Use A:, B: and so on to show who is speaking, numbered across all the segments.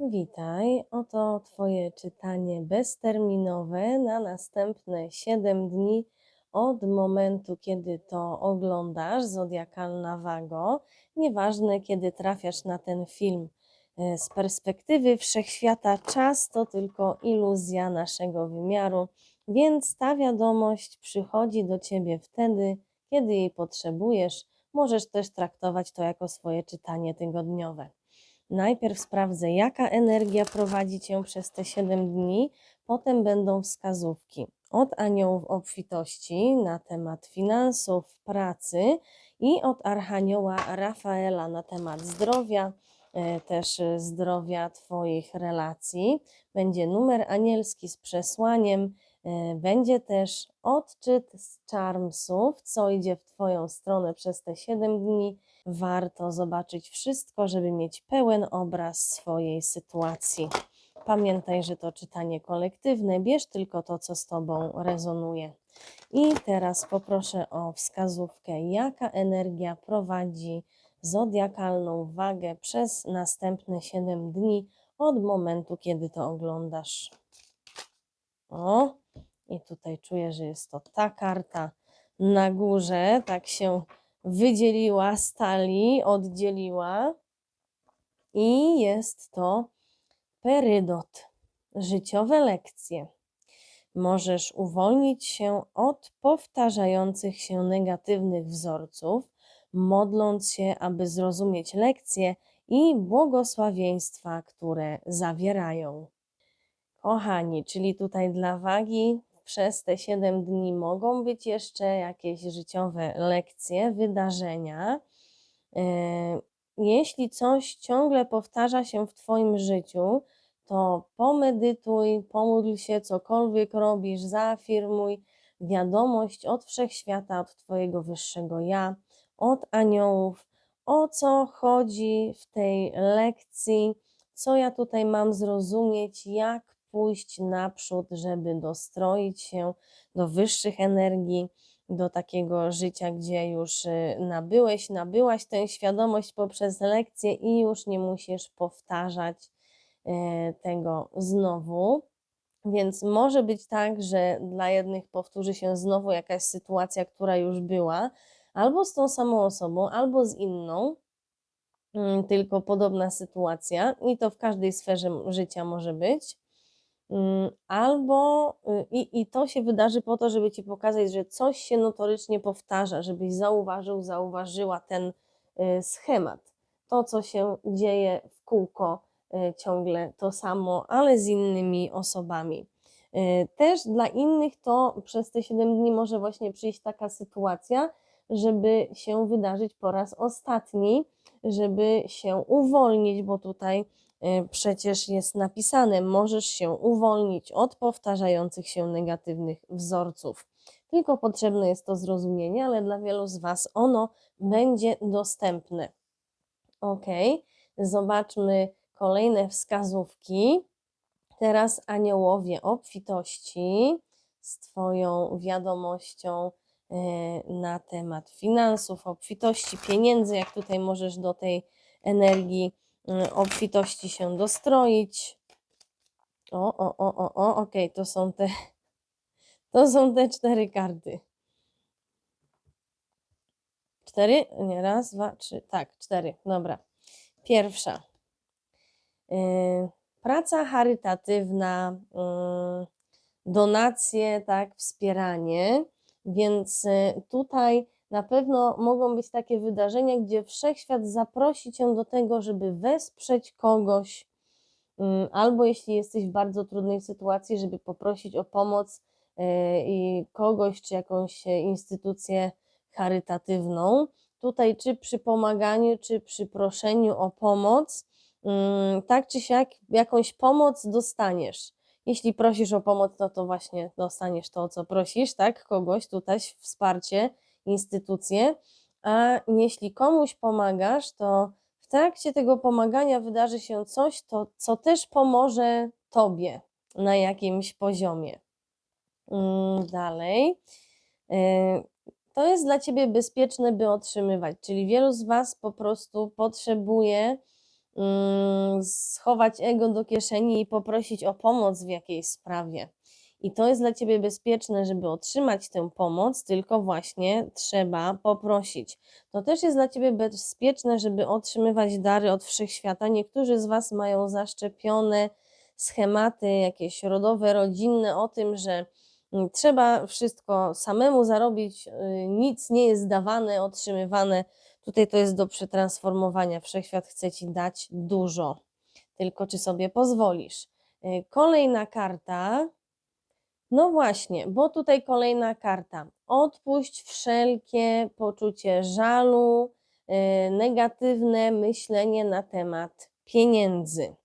A: Witaj, oto Twoje czytanie bezterminowe na następne 7 dni od momentu, kiedy to oglądasz, zodiakalna wago. Nieważne, kiedy trafiasz na ten film. E, Z perspektywy wszechświata czas to tylko iluzja naszego wymiaru, więc ta wiadomość przychodzi do Ciebie wtedy, kiedy jej potrzebujesz. Możesz też traktować to jako swoje czytanie tygodniowe. Najpierw sprawdzę, jaka energia prowadzi cię przez te 7 dni, potem będą wskazówki od aniołów obfitości na temat finansów, pracy i od archanioła Rafaela na temat zdrowia, e, też zdrowia Twoich relacji. Będzie numer anielski z przesłaniem, e, będzie też odczyt z charmsów, co idzie w Twoją stronę przez te 7 dni warto zobaczyć wszystko, żeby mieć pełen obraz swojej sytuacji. Pamiętaj, że to czytanie kolektywne, bierz tylko to, co z Tobą rezonuje. I teraz poproszę o wskazówkę, jaka energia prowadzi zodiakalną wagę przez następne 7 dni od momentu, kiedy to oglądasz. O, i tutaj czuję, że jest to ta karta na górze, tak się wydzieliła z talii, oddzieliła i jest to perydot, życiowe lekcje. Możesz uwolnić się od powtarzających się negatywnych wzorców, modląc się, aby zrozumieć lekcje i błogosławieństwa, które zawierają. Kochani, czyli tutaj dla wagi przez te 7 dni mogą być jeszcze jakieś życiowe lekcje, wydarzenia. E, Jeśli coś ciągle powtarza się w Twoim życiu, to pomedytuj, pomódl się, cokolwiek robisz, zaafirmuj wiadomość od wszechświata, od Twojego wyższego ja, od aniołów, o co chodzi w tej lekcji, co ja tutaj mam zrozumieć, jak pójść naprzód, żeby dostroić się do wyższych energii, do takiego życia, gdzie już y, nabyłeś, nabyłaś tę świadomość poprzez lekcje i już nie musisz powtarzać y, tego znowu. Więc może być tak, że dla jednych powtórzy się znowu jakaś sytuacja, która już była, albo z tą samą osobą, albo z inną, mm, tylko podobna sytuacja, i to w każdej sferze życia może być. Mm, Albo y, i, i to się wydarzy po to, żeby ci pokazać, że coś się notorycznie powtarza, żebyś zauważył, zauważyła ten y, schemat. To, co się dzieje w kółko, y, ciągle to samo, ale z innymi osobami. Też dla innych to przez te 7 dni może właśnie przyjść taka sytuacja, żeby się wydarzyć po raz ostatni, żeby się uwolnić, bo tutaj przecież jest napisane, możesz się uwolnić od powtarzających się negatywnych wzorców. Tylko potrzebne jest to zrozumienie, ale dla wielu z Was ono będzie dostępne. Ok, zobaczmy kolejne wskazówki. Teraz aniołowie obfitości z Twoją wiadomością e, na temat finansów, obfitości, pieniędzy, jak tutaj możesz do tej energii obfitości się dostroić. O, o, o, o, o, okej, to są te, to są te cztery karty. Cztery? Nie, raz, dwa, trzy. Tak, cztery. Dobra. Pierwsza. Yy, praca charytatywna, yy, donacje, tak, wspieranie. Więc y, tutaj na pewno mogą być takie wydarzenia, gdzie wszechświat zaprosi cię do tego, żeby wesprzeć kogoś, Mm, albo jeśli jesteś w bardzo trudnej sytuacji, żeby poprosić o pomoc y, i kogoś czy jakąś e, instytucję charytatywną. Tutaj czy przy pomaganiu, czy przy proszeniu o pomoc, mm, tak czy siak jakąś pomoc dostaniesz. Jeśli prosisz o pomoc, no to właśnie dostaniesz to, o co prosisz, tak? Kogoś tutaj, wsparcie, instytucję. A jeśli komuś pomagasz, to w trakcie tego pomagania wydarzy się coś, to, co też pomoże Tobie na jakimś poziomie. Mm, Dalej. Y, To jest dla Ciebie bezpieczne, by otrzymywać, czyli wielu z Was po prostu potrzebuje mm, schować ego do kieszeni i poprosić o pomoc w jakiejś sprawie. I to jest dla ciebie bezpieczne, żeby otrzymać tę pomoc, tylko właśnie trzeba poprosić. To też jest dla ciebie bezpieczne, żeby otrzymywać dary od wszechświata. Niektórzy z was mają zaszczepione schematy jakieś rodowe, rodzinne o tym, że mm, trzeba wszystko samemu zarobić, y, nic nie jest dawane, otrzymywane. Tutaj to jest do przetransformowania. Wszechświat chce ci dać dużo, tylko czy sobie pozwolisz. Y, Kolejna karta. No właśnie, bo tutaj kolejna karta. Odpuść wszelkie poczucie żalu, y, negatywne myślenie na temat pieniędzy.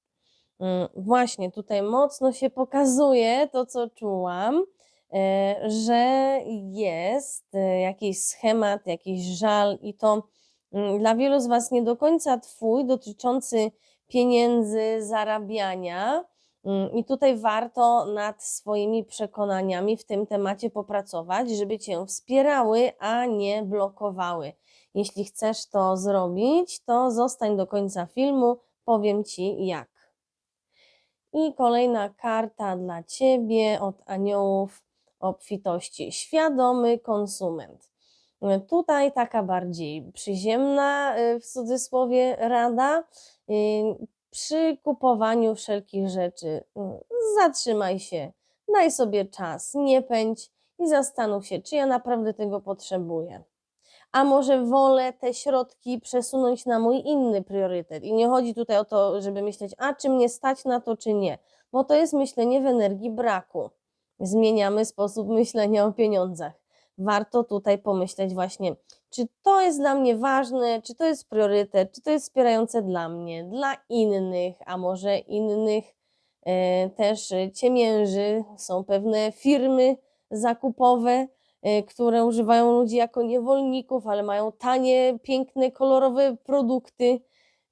A: Mm, Właśnie tutaj mocno się pokazuje to, co czułam, e, że jest e, jakiś schemat, jakiś żal i to mm, dla wielu z Was nie do końca Twój, dotyczący pieniędzy, zarabiania. Mm, I tutaj warto nad swoimi przekonaniami w tym temacie popracować, żeby Cię wspierały, a nie blokowały. Jeśli chcesz to zrobić, to zostań do końca filmu, powiem Ci jak. I kolejna karta dla Ciebie od aniołów obfitości. Świadomy konsument. Y, Tutaj taka bardziej przyziemna, y, w cudzysłowie, rada. Przy kupowaniu wszelkich rzeczy y, zatrzymaj się, daj sobie czas, nie pędź i zastanów się, czy ja naprawdę tego potrzebuję a może wolę te środki przesunąć na mój inny priorytet. I nie chodzi tutaj o to, żeby myśleć, a czy mnie stać na to, czy nie, bo to jest myślenie w energii braku. Zmieniamy sposób myślenia o pieniądzach. Warto tutaj pomyśleć właśnie, czy to jest dla mnie ważne, czy to jest priorytet, czy to jest wspierające dla mnie, dla innych, a może innych e, też ciemięży. Są pewne firmy zakupowe, y, które używają ludzi jako niewolników, ale mają tanie, piękne, kolorowe produkty.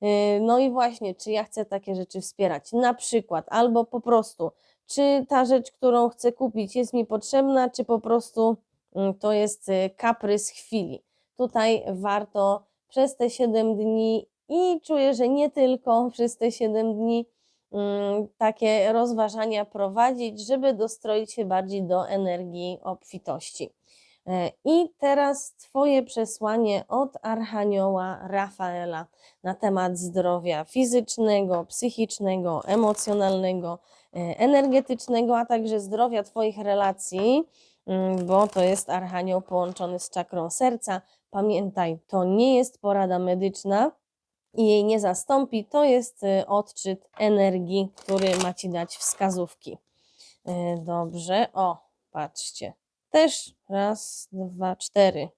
A: Y, No i właśnie, czy ja chcę takie rzeczy wspierać? Na przykład, albo po prostu, czy ta rzecz, którą chcę kupić, jest mi potrzebna, czy po prostu mm, to jest kaprys chwili. Tutaj warto przez te 7 dni i czuję, że nie tylko przez te 7 dni mm, takie rozważania prowadzić, żeby dostroić się bardziej do energii obfitości. E, I teraz Twoje przesłanie od Archanioła Rafaela na temat zdrowia fizycznego, psychicznego, emocjonalnego, e, energetycznego, a także zdrowia Twoich relacji, bo to jest Archanioł połączony z czakrą serca. Pamiętaj, to nie jest porada medyczna i jej nie zastąpi, to jest y, odczyt energii, który ma Ci dać wskazówki. E, Dobrze, o, patrzcie. Też raz, dwa, cztery.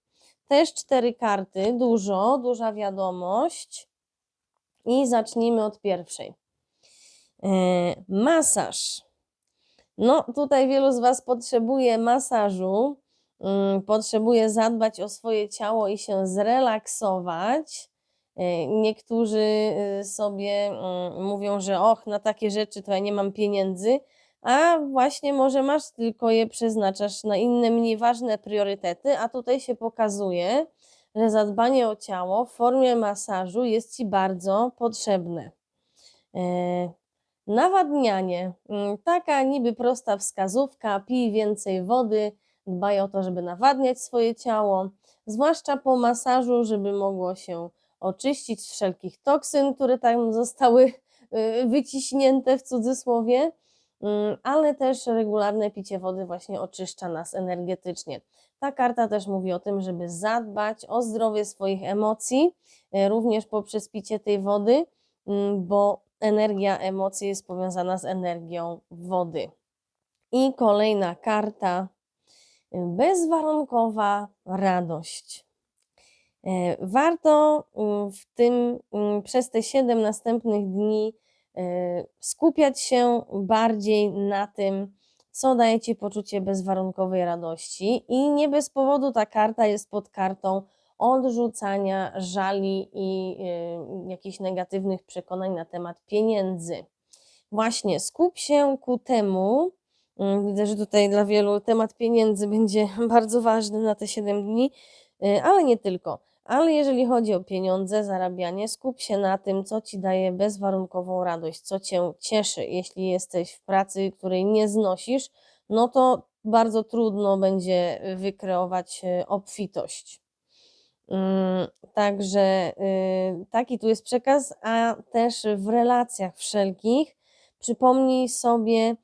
A: Też cztery karty, dużo, duża wiadomość. I zacznijmy od pierwszej. E, Masaż. No, tutaj wielu z Was potrzebuje masażu, mm, potrzebuje zadbać o swoje ciało i się zrelaksować. E, Niektórzy y, sobie mm, mówią, że och, na takie rzeczy to ja nie mam pieniędzy, a właśnie może masz, tylko je przeznaczasz na inne, mniej ważne priorytety, a tutaj się pokazuje, że zadbanie o ciało w formie masażu jest Ci bardzo potrzebne. Nawadnianie. Mm, Taka niby prosta wskazówka, pij więcej wody, dbaj o to, żeby nawadniać swoje ciało, zwłaszcza po masażu, żeby mogło się oczyścić z wszelkich toksyn, które tam zostały y, wyciśnięte w cudzysłowie, Mm, ale też regularne picie wody właśnie oczyszcza nas energetycznie. Ta karta też mówi o tym, żeby zadbać o zdrowie swoich emocji, e, również poprzez picie tej wody, mm, bo energia emocji jest powiązana z energią wody. I kolejna karta, bezwarunkowa radość. E, Warto mm, w tym mm, przez te 7 następnych dni e, skupiać się bardziej na tym, co daje Ci poczucie bezwarunkowej radości. I nie bez powodu ta karta jest pod kartą odrzucania żali i y, jakichś negatywnych przekonań na temat pieniędzy. Właśnie, skup się ku temu. mm, Widzę, że tutaj dla wielu temat pieniędzy będzie bardzo ważny na te 7 dni, y, ale nie tylko. Ale jeżeli chodzi o pieniądze, zarabianie, skup się na tym, co ci daje bezwarunkową radość, co cię cieszy. Jeśli jesteś w pracy, której nie znosisz, no to bardzo trudno będzie wykreować e, obfitość. Mm, Także y, taki tu jest przekaz, a też w relacjach wszelkich przypomnij sobie,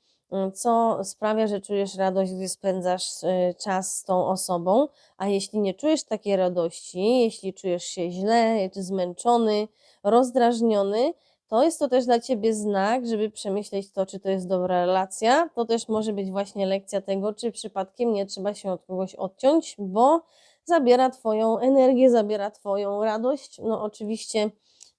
A: y, co sprawia, że czujesz radość, gdy spędzasz y, czas z tą osobą, a jeśli nie czujesz takiej radości, jeśli czujesz się źle, czy zmęczony, rozdrażniony, to jest to też dla Ciebie znak, żeby przemyśleć to, czy to jest dobra relacja. To też może być właśnie lekcja tego, czy przypadkiem nie trzeba się od kogoś odciąć, bo zabiera Twoją energię, zabiera Twoją radość. No, oczywiście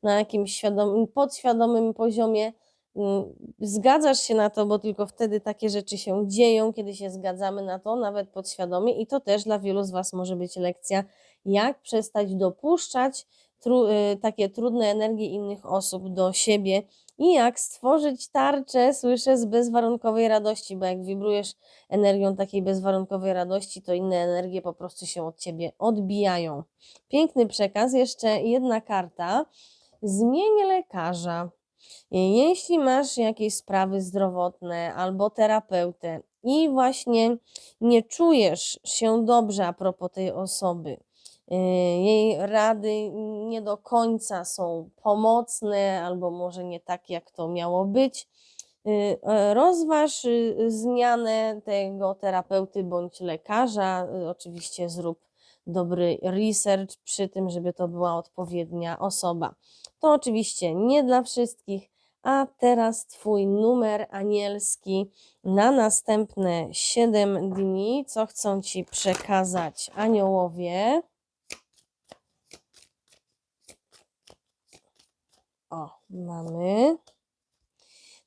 A: na jakimś świadomym, podświadomym poziomie mm, zgadzasz się na to, bo tylko wtedy takie rzeczy się dzieją, kiedy się zgadzamy na to, nawet podświadomie, i to też dla wielu z Was może być lekcja, jak przestać dopuszczać tru, y, takie trudne energie innych osób do siebie i jak stworzyć tarczę, słyszę, z bezwarunkowej radości, bo jak wibrujesz energią takiej bezwarunkowej radości, to inne energie po prostu się od ciebie odbijają. Piękny przekaz, jeszcze jedna karta. Zmień lekarza. Jeśli masz jakieś sprawy zdrowotne albo terapeutę i właśnie nie czujesz się dobrze a propos tej osoby, jej rady nie do końca są pomocne, albo może nie tak, jak to miało być, y, e, rozważ y, zmianę tego terapeuty bądź lekarza. Oczywiście zrób dobry research przy tym, żeby to była odpowiednia osoba. To oczywiście nie dla wszystkich, a teraz Twój numer anielski na następne 7 dni. Co chcą Ci przekazać aniołowie? O, mamy.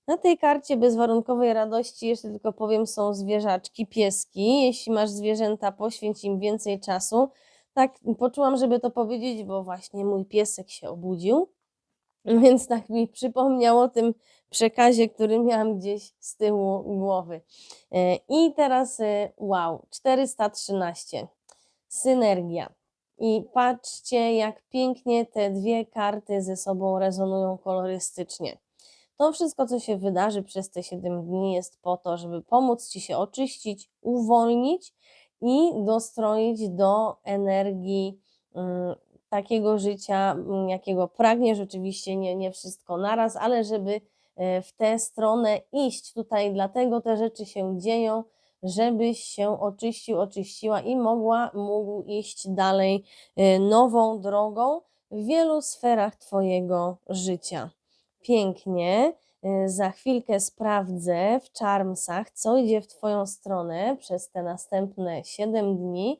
A: Na tej karcie bezwarunkowej radości, jeszcze tylko powiem, są zwierzaczki, pieski. Jeśli masz zwierzęta, poświęć im więcej czasu. Tak, poczułam, żeby to powiedzieć, bo właśnie mój piesek się obudził. Więc tak mi przypomniał o tym przekazie, który miałam gdzieś z tyłu głowy. E, I teraz, e, wow, 413. Synergia. I patrzcie, jak pięknie te dwie karty ze sobą rezonują kolorystycznie. To wszystko, co się wydarzy przez te 7 dni, jest po to, żeby pomóc Ci się oczyścić, uwolnić i dostroić do energii mm, takiego życia, mm, jakiego pragniesz. Oczywiście nie, nie wszystko naraz, ale żeby e, w tę stronę iść. Tutaj dlatego te rzeczy się dzieją, żebyś się oczyścił, oczyściła i mogła, mógł iść dalej e, nową drogą w wielu sferach Twojego życia. Pięknie. E, Za chwilkę sprawdzę w Charmsach, co idzie w Twoją stronę przez te następne 7 dni.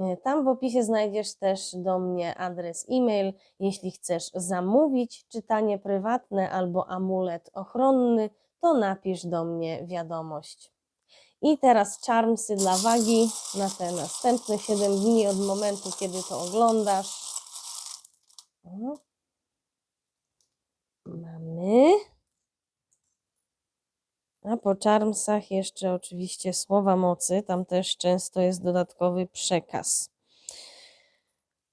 A: E, Tam w opisie znajdziesz też do mnie adres e-mail. Jeśli chcesz zamówić czytanie prywatne albo amulet ochronny, to napisz do mnie wiadomość. I teraz charmsy dla wagi na te następne 7 dni od momentu, kiedy to oglądasz. Mamy. A po charmsach jeszcze oczywiście słowa mocy. Tam też często jest dodatkowy przekaz.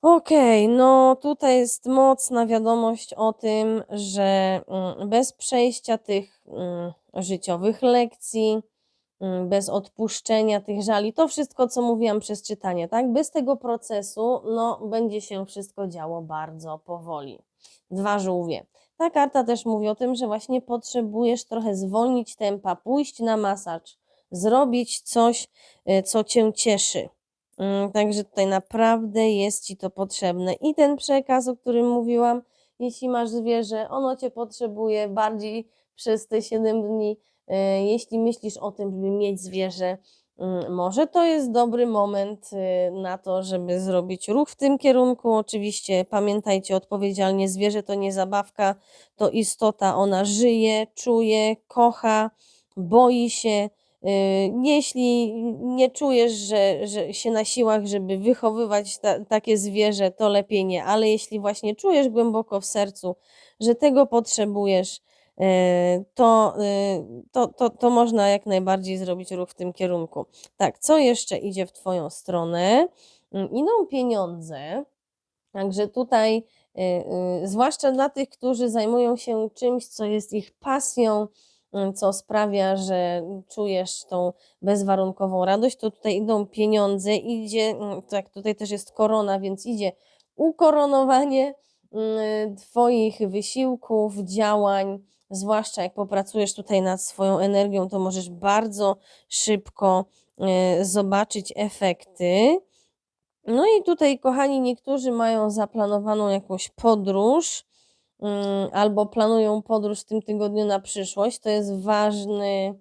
A: Okej, no tutaj jest mocna wiadomość o tym, że mm, bez przejścia tych mm, życiowych lekcji, mm, bez odpuszczenia tych żali, to wszystko, co mówiłam przez czytanie, tak? Bez tego procesu, no, będzie się wszystko działo bardzo powoli. Dwa żółwie. Ta karta też mówi o tym, że właśnie potrzebujesz trochę zwolnić tempa, pójść na masaż, zrobić coś, y, co cię cieszy. Mm, Także tutaj naprawdę jest ci to potrzebne. I ten przekaz, o którym mówiłam, jeśli masz zwierzę, ono cię potrzebuje bardziej przez te 7 dni. Y, Jeśli myślisz o tym, żeby mieć zwierzę, Może to jest dobry moment y, na to, żeby zrobić ruch w tym kierunku. Oczywiście pamiętajcie, odpowiedzialnie zwierzę to nie zabawka, to istota, ona żyje, czuje, kocha, boi się. Y, Jeśli nie czujesz, że, że się na siłach, żeby wychowywać ta, takie zwierzę, to lepiej nie, ale jeśli właśnie czujesz głęboko w sercu, że tego potrzebujesz, to, y, to, to, to można jak najbardziej zrobić ruch w tym kierunku. Tak, co jeszcze idzie w Twoją stronę? Mm, Idą pieniądze, także tutaj, y, y, zwłaszcza dla tych, którzy zajmują się czymś, co jest ich pasją, mm, co sprawia, że czujesz tą bezwarunkową radość, to tutaj idą pieniądze, idzie, mm, tak, tutaj też jest korona, więc idzie ukoronowanie Twoich wysiłków, działań, zwłaszcza jak popracujesz tutaj nad swoją energią, to możesz bardzo szybko e, zobaczyć efekty. No i tutaj, kochani, niektórzy mają zaplanowaną jakąś podróż mm, albo planują podróż w tym tygodniu na przyszłość. To jest ważny,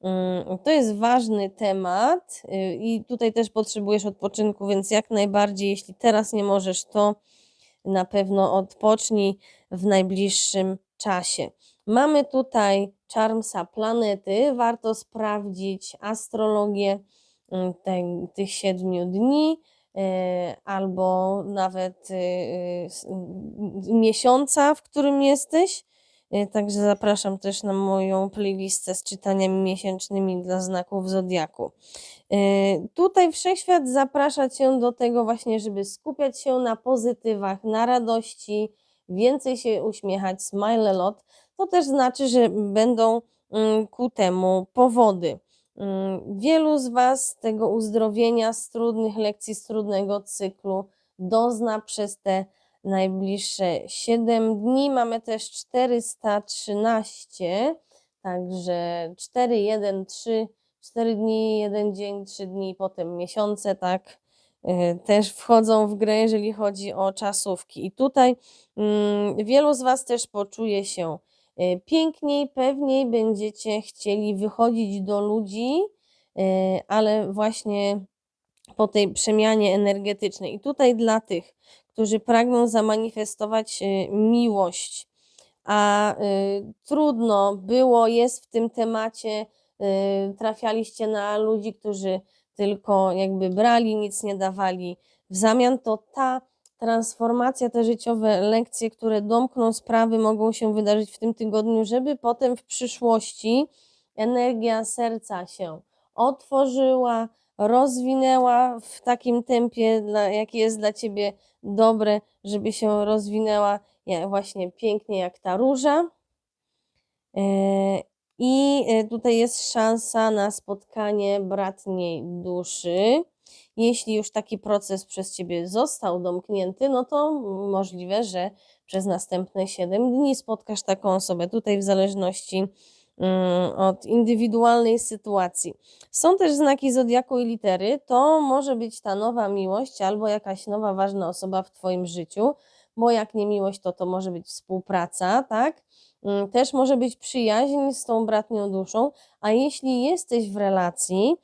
A: mm, to jest ważny temat y, i tutaj też potrzebujesz odpoczynku, więc jak najbardziej, jeśli teraz nie możesz, to na pewno odpocznij w najbliższym czasie. Mamy tutaj Charmsa planety. Warto sprawdzić astrologię mm, te- tych siedmiu dni, e, albo nawet m- miesiąca, w którym jesteś. E, Także zapraszam też na moją playlistę z czytaniami miesięcznymi dla znaków zodiaku. E, Tutaj wszechświat zaprasza Cię do tego właśnie, żeby skupiać się na pozytywach, na radości, więcej się uśmiechać, smile a lot. To też znaczy, że będą mm, ku temu powody. Mm, Wielu z Was tego uzdrowienia z trudnych lekcji, z trudnego cyklu dozna przez te najbliższe 7 dni. Mamy też 413, także 4, 1, 3, 4 dni, 1 dzień, 3 dni, potem miesiące, tak, y, też wchodzą w grę, jeżeli chodzi o czasówki. I tutaj mm, wielu z Was też poczuje się piękniej, pewniej będziecie chcieli wychodzić do ludzi, y, ale właśnie po tej przemianie energetycznej. I tutaj dla tych, którzy pragną zamanifestować y, miłość, a trudno było, jest w tym temacie, trafialiście na ludzi, którzy tylko jakby brali, nic nie dawali w zamian, to ta transformacja, te życiowe lekcje, które domkną sprawy, mogą się wydarzyć w tym tygodniu, żeby potem w przyszłości energia serca się otworzyła, rozwinęła w takim tempie, dla, jaki jest dla ciebie dobre, żeby się rozwinęła właśnie pięknie jak ta róża. E, I e, tutaj jest szansa na spotkanie bratniej duszy. Jeśli już taki proces przez ciebie został domknięty, no to możliwe, że przez następne 7 dni spotkasz taką osobę. Tutaj w zależności mm, od indywidualnej sytuacji. Są też znaki zodiaku i litery. To może być ta nowa miłość albo jakaś nowa ważna osoba w Twoim życiu, bo jak nie miłość, to to może być współpraca, tak? Mm, Też może być przyjaźń z tą bratnią duszą, a jeśli jesteś w relacji,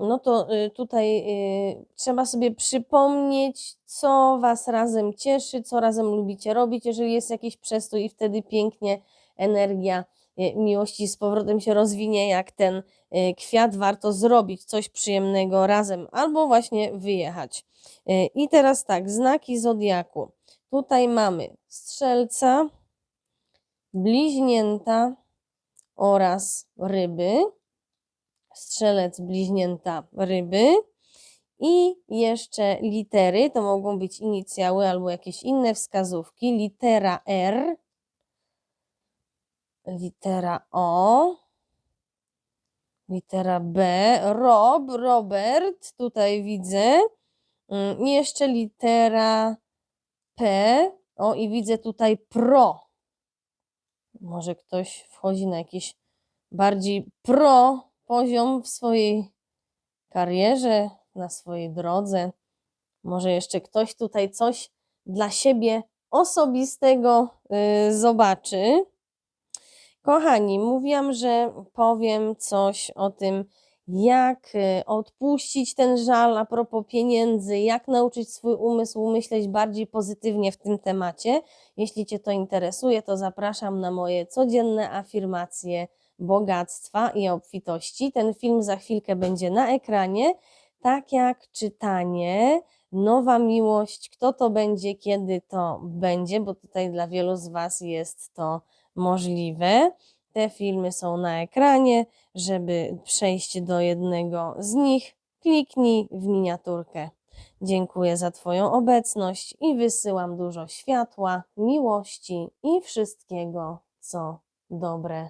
A: no to y, tutaj y, trzeba sobie przypomnieć, co Was razem cieszy, co razem lubicie robić, jeżeli jest jakiś przestój i wtedy pięknie energia y, miłości z powrotem się rozwinie jak ten kwiat, warto zrobić coś przyjemnego razem albo właśnie wyjechać. I teraz tak, znaki zodiaku. Tutaj mamy strzelca, bliźnięta oraz ryby. Strzelec, bliźnięta, ryby. I jeszcze litery, to mogą być inicjały albo jakieś inne wskazówki. Litera R, litera O, litera B, Rob, Robert, tutaj widzę. Mm, I jeszcze litera P, o i widzę tutaj pro. Może ktoś wchodzi na jakiś bardziej pro poziom w swojej karierze, na swojej drodze. Może jeszcze ktoś tutaj coś dla siebie osobistego y, zobaczy. Kochani, mówiłam, że powiem coś o tym, jak y, odpuścić ten żal a propos pieniędzy, jak nauczyć swój umysł myśleć bardziej pozytywnie w tym temacie. Jeśli Cię to interesuje, to zapraszam na moje codzienne afirmacje bogactwa i obfitości. Ten film za chwilkę będzie na ekranie, tak jak czytanie, nowa miłość, kto to będzie, kiedy to będzie, bo tutaj dla wielu z Was jest to możliwe. Te filmy są na ekranie. Żeby przejść do jednego z nich, kliknij w miniaturkę. Dziękuję za Twoją obecność i wysyłam dużo światła, miłości i wszystkiego, co dobre.